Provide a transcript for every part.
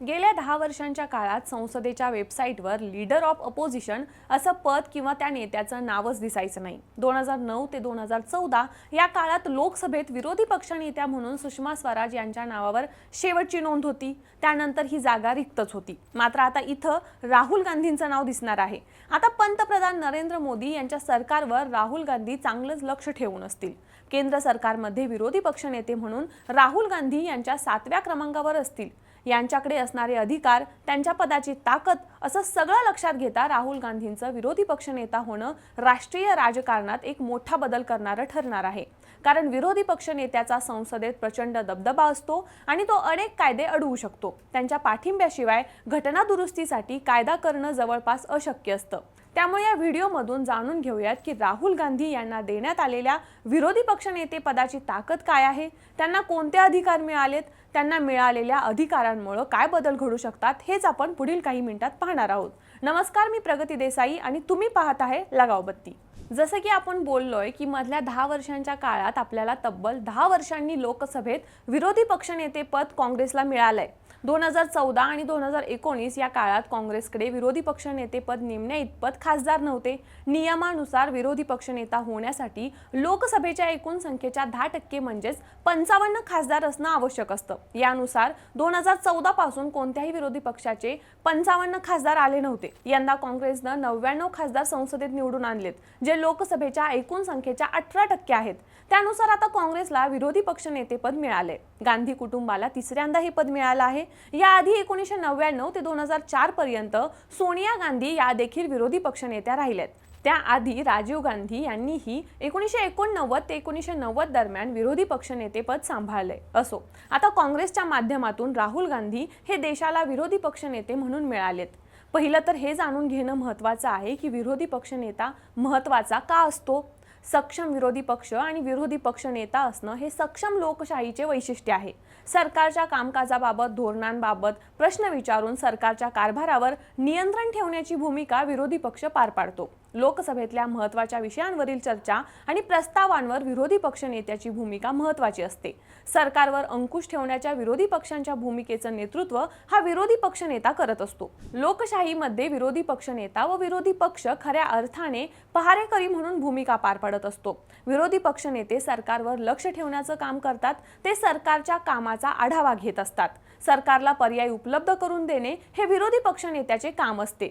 गेल्या दहा वर्षांच्या काळात संसदेच्या वेबसाईटवर लीडर ऑफ अपोजिशन असं पद किंवा त्या नेत्याचं नावच दिसायचं नाही. दोन हजार नऊ ते दोन हजार चौदा या काळात लोकसभेत विरोधी पक्षनेत्या म्हणून सुषमा स्वराज यांच्या नावावर शेवटची नोंद होती. त्यानंतर ही जागा रिक्तच होती. मात्र आता इथं राहुल गांधींचं नाव दिसणार आहे. आता पंतप्रधान नरेंद्र मोदी यांच्या सरकारवर राहुल गांधी चांगलंच लक्ष ठेवून असतील. केंद्र सरकारमध्ये विरोधी पक्षनेते म्हणून राहुल गांधी यांच्या सातव्या क्रमांकावर असतील. यांच्याकडे असणारे अधिकार त्यांच्या पदाची ताकद असं सगळं लक्षात घेता राहुल गांधींचं विरोधी पक्षनेता होणं राष्ट्रीय राजकारणात एक मोठा बदल करणारं ठरणार आहे. कारण विरोधी पक्षनेत्याचा संसदेत प्रचंड दबदबा असतो आणि तो अनेक कायदे अडवू शकतो. त्यांच्या पाठिंब्याशिवाय घटना दुरुस्तीसाठी कायदा करणं जवळपास अशक्य असतं. त्यामुळे या व्हिडिओमधून जाणून घेऊयात की राहुल गांधी यांना देण्यात आलेल्या विरोधी पक्षनेते पदाची ताकद काय आहे? त्यांना कोणते अधिकार मिळालेत? त्यांना मिळालेल्या अधिकारांमुळे काय बदल घडू शकतात? हेच आपण पुढील काही मिनिटात पाहणार आहोत. नमस्कार मी प्रगती देसाई आणि तुम्ही पाहत आहे लगाव बत्ती. जसं की आपण बोललोय की मधल्या दहा वर्षांच्या काळात आपल्याला तब्बल दहा वर्षांनी लोकसभेत विरोधी पक्षनेते पद काँग्रेसला मिळालंय. दोन हजार चौदा आणि दोन हजार एकोणीस या काळात काँग्रेसकडे विरोधी पक्षनेतेपद नेमण्या इतपत खासदार नव्हते. नियमानुसार विरोधी पक्षनेता होण्यासाठी लोकसभेच्या एकूण संख्येच्या दहा टक्के म्हणजेच पंचावन्न खासदार असणं आवश्यक असतं. यानुसार दोन हजार चौदा पासून कोणत्याही विरोधी पक्षाचे पंचावन्न खासदार आले नव्हते. यंदा काँग्रेसनं नव्याण्णव खासदार संसदेत निवडून आणलेत जे लोकसभेच्या एकूण संख्येच्या अठरा टक्के आहेत. त्यानुसार आता काँग्रेसला विरोधी पक्षनेतेपद मिळाले गांधी कुटुंबाला तिसऱ्यांदा हे पद मिळालं आहे. याआधी एकोणीसशे नव्याण्णव ते दोन हजार चार पर्यंत सोनिया गांधी या देखील विरोधी पक्षनेत्या राहिल्यात त्याआधी राजीव गांधी यांनीही एकोणीसशे एकोणनव्वद ते एकोणीसशे नव्वद दरम्यान विरोधी पक्षनेतेपद सांभाळले असो. आता काँग्रेसच्या माध्यमातून राहुल गांधी हे देशाला विरोधी पक्षनेते म्हणून मिळालेत. पहिलं तर हे जाणून घेणं महत्त्वाचं आहे की विरोधी पक्षनेता महत्त्वाचा का असतो? सक्षम विरोधी पक्ष आणि विरोधी पक्ष नेता असणं हे सक्षम लोकशाहीचे वैशिष्ट्य आहे. सरकारच्या कामकाजाबाबत धोरणांबाबत प्रश्न विचारून सरकारच्या कारभारावर नियंत्रण ठेवण्याची भूमिका विरोधी पक्ष पार पाडतो. लोकसभेतल्या महत्त्वाच्या विषयांवरील चर्चा आणि प्रस्तावांवर विरोधी पक्ष नेत्याची भूमिका महत्त्वाची असते. सरकारवर अंकुश ठेवण्याच्या विरोधी पक्षांच्या भूमिकेचं नेतृत्व हा विरोधी पक्षनेता करत असतो. लोकशाहीमध्ये विरोधी पक्ष नेता व विरोधी पक्ष खऱ्या अर्थाने पहारेकरी म्हणून भूमिका पार पाडत असतो. विरोधी पक्षनेते सरकारवर लक्ष ठेवण्याचं काम करतात ते सरकारच्या कामाचा आढावा घेत असतात. सरकारला पर्याय उपलब्ध करून देणे हे विरोधी पक्षनेत्याचे काम असते.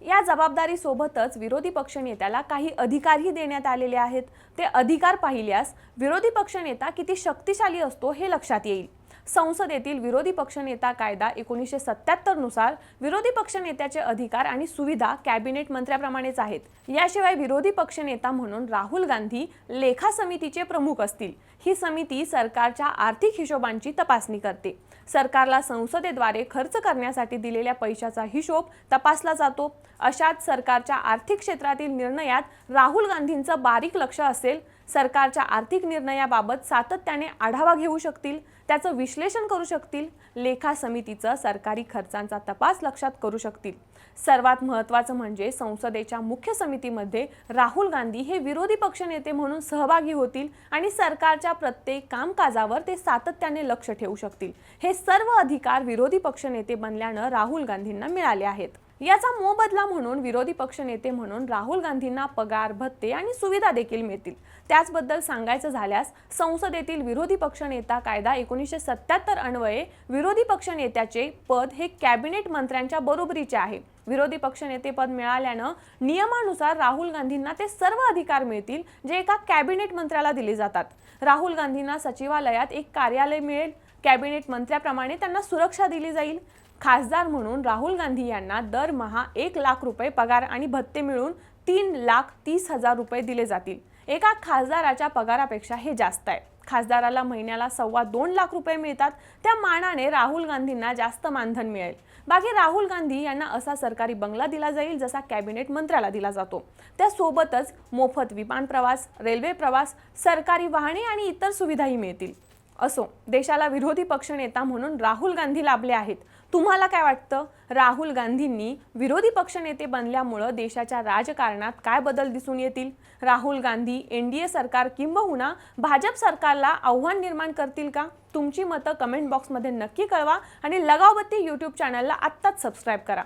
या जबाबदारीसोबतच विरोधी पक्षनेत्याला काही अधिकारही देण्यात आलेले आहेत. ते अधिकार पाहिल्यास विरोधी पक्षनेता किती शक्तिशाली असतो हे लक्षात येईल. संसदेतील विरोधी पक्षनेता कायदा एकोणीसशे सत्याहत्तरनुसार विरोधी पक्षनेत्याचे अधिकार आणि सुविधा कॅबिनेट मंत्र्याप्रमाणेच आहेत. याशिवाय विरोधी पक्षनेता म्हणून राहुल गांधी लेखा समितीचे प्रमुख असतील. ही समिती सरकारच्या आर्थिक हिशोबांची तपासणी करते. सरकारला संसदेद्वारे खर्च करण्यासाठी दिलेल्या पैशाचा हिशोब तपासला जातो. अशात सरकारच्या आर्थिक क्षेत्रातील निर्णयात राहुल गांधींचं बारीक लक्ष असेल. सरकारच्या आर्थिक निर्णयाबाबत सातत्याने आढावा घेऊ शकतील. त्याचं विश्लेषण करू शकतील लेखा समितीचं सरकारी खर्चांचा तपास लक्षात करू शकतील. सर्वात महत्त्वाचं म्हणजे संसदेच्या मुख्य समितीमध्ये राहुल गांधी हे विरोधी पक्षनेते म्हणून सहभागी होतील आणि सरकारच्या प्रत्येक कामकाजावर ते सातत्याने लक्ष ठेवू शकतील. हे सर्व अधिकार विरोधी पक्षनेते बनल्यानं राहुल गांधींना मिळाले आहेत. याचा मोबदला म्हणून विरोधी पक्षनेते म्हणून राहुल गांधींना पगार भत्ते आणि सुविधा देखील मिळतील. त्याचबद्दल सांगायचं झाल्यास संसदेतील विरोधी पक्षनेता कायदा एकोणीसशे सत्याहत्तर अन्वये विरोधी पक्षनेत्याचे पद हे कॅबिनेट मंत्र्यांच्या बरोबरीचे आहे. विरोधी पक्षनेतेपद मिळाल्यानं नियमानुसार राहुल गांधींना ते सर्व अधिकार मिळतील जे एका कॅबिनेट मंत्र्याला दिले जातात. राहुल गांधींना सचिवालयात एक कार्यालय मिळेल. कॅबिनेट मंत्र्याप्रमाणे त्यांना सुरक्षा दिली जाईल. खासदार म्हणून राहुल गांधी यांना दरमहा एक लाख रुपये पगार आणि भत्ते मिळून तीन लाख तीस हजार रुपये दिले जातील. एका खासदाराच्या पगारापेक्षा हे जास्त आहे. खासदाराला महिन्याला सव्वा दोन लाख रुपये मिळतात. त्या मानाने राहुल गांधींना जास्त मानधन मिळेल. बाकी राहुल गांधी यांना असा सरकारी बंगला दिला जाईल जसा कॅबिनेट मंत्र्याला दिला जातो. त्यासोबतच मोफत विमान प्रवास रेल्वे प्रवास सरकारी वाहने आणि इतर सुविधाही मिळतील. असो देशाला विरोधी पक्षनेता म्हणून राहुल गांधी लाभले आहेत. तुम्हाला काय वाटतं? राहुल गांधींनी विरोधी पक्षनेते बनल्यामुळं देशाच्या राजकारणात काय बदल दिसून येतील? Rahul Gandhi N D A सरकार किंबहुना भाजप सरकारला आव्हान निर्माण करतील का? तुमची मतं कमेंट बॉक्समध्ये नक्की कळवा आणि लगावबत्ती यूट्यूब चॅनलला आत्ताच सबस्क्राईब करा.